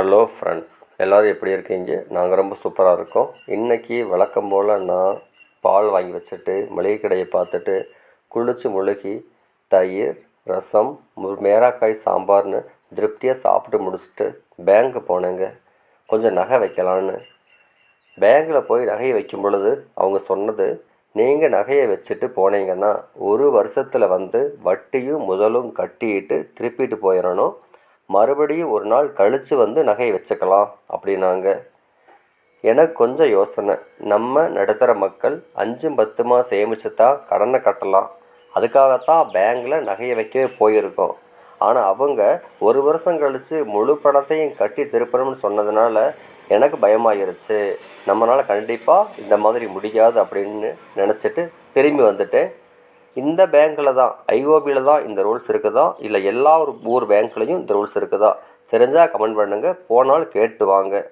Hello friends எல்லோரும் எப்படி இருக்கீங்க? நாங்கள் ரொம்ப சூப்பராக இருக்கோம். இன்றைக்கி வழக்கம் போல் நான் பால் வாங்கி வச்சுட்டு மளிகை கடையை பார்த்துட்டு குளிச்சு முழுகி தயிர் ரசம் மேராக்காய் சாம்பார்னு திருப்தியாக சாப்பிட்டு முடிச்சுட்டு பேங்க்கு போனேங்க. கொஞ்சம் நகை வைக்கலான்னு பேங்கில் போய் நகையை வைக்கும் பொழுது அவங்க சொன்னது நீங்கள் நகையை வச்சுட்டு போனீங்கன்னா ஒரு வருஷத்தில் வந்து வட்டியும் முதலும் கட்டிட்டு திருப்பிட்டு போயிடணும். மறுபடியும் ஒரு நாள் கழித்து வந்து நகையை வச்சுக்கலாம் அப்படின்னாங்க. எனக்கு கொஞ்சம் யோசனை. நம்ம நடுத்தர மக்கள் அஞ்சும் பத்துமா சேமித்து தான் கடனை கட்டலாம். அதுக்காகத்தான் பேங்கில் நகையை வைக்கவே போயிருக்கோம். ஆனால் அவங்க ஒரு வருஷம் கழித்து முழு பணத்தையும் கட்டி திருப்பணும்னு சொன்னதுனால எனக்கு பயமாயிருச்சு. நம்மளால் கண்டிப்பாக இந்த மாதிரி முடியாது அப்படின்னு நினச்சிட்டு திரும்பி வந்துட்டேன். இந்த பேங்க்கில் தான் ஐஓபியில் தான் இந்த ரூல்ஸ் இருக்குதா? இல்லை எல்லா ஒரு ஊர் பேங்க்லேயும் இந்த ரூல்ஸ் இருக்குதா? தெரிஞ்சால் கமெண்ட் பண்ணுங்கள் போனால் கேட்டு வாங்க.